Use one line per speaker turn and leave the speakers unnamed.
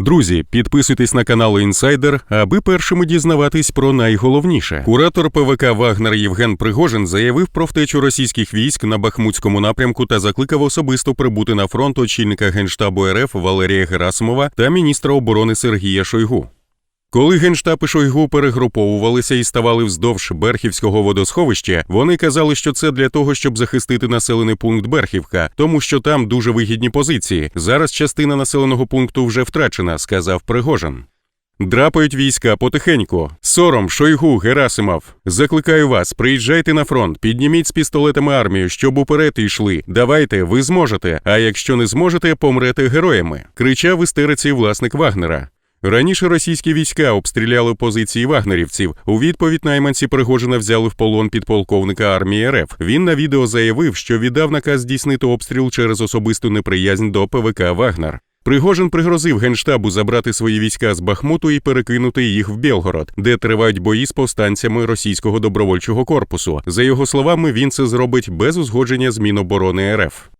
Друзі, підписуйтесь на канал Інсайдер, аби першими дізнаватись про найголовніше. Куратор ПВК Вагнер Євген Пригожин заявив про втечу російських військ на Бахмутському напрямку та закликав особисто прибути на фронт очільника генштабу РФ Валерія Герасимова та міністра оборони Сергія Шойгу. Коли генштаб і Шойгу перегруповувалися і ставали вздовж Берхівського водосховища, вони казали, що це для того, щоб захистити населений пункт Берхівка, тому що там дуже вигідні позиції. Зараз частина населеного пункту вже втрачена, сказав Пригожин. Драпають війська потихеньку. Сором, Шойгу, Герасимов. Закликаю вас, приїжджайте на фронт, підніміть з пістолетами армію, щоб уперед йшли. Давайте, ви зможете. А якщо не зможете, помрете героями. кричав істериці власник Вагнера. Раніше російські війська обстріляли позиції вагнерівців. У відповідь найманці Пригожина взяли в полон підполковника армії РФ. Він на відео заявив, що віддав наказ здійснити обстріл через особисту неприязнь до ПВК Вагнер. Пригожин пригрозив генштабу забрати свої війська з Бахмуту і перекинути їх в Білгород, де тривають бої з повстанцями російського добровольчого корпусу. За його словами, він це зробить без узгодження з Міноборони РФ.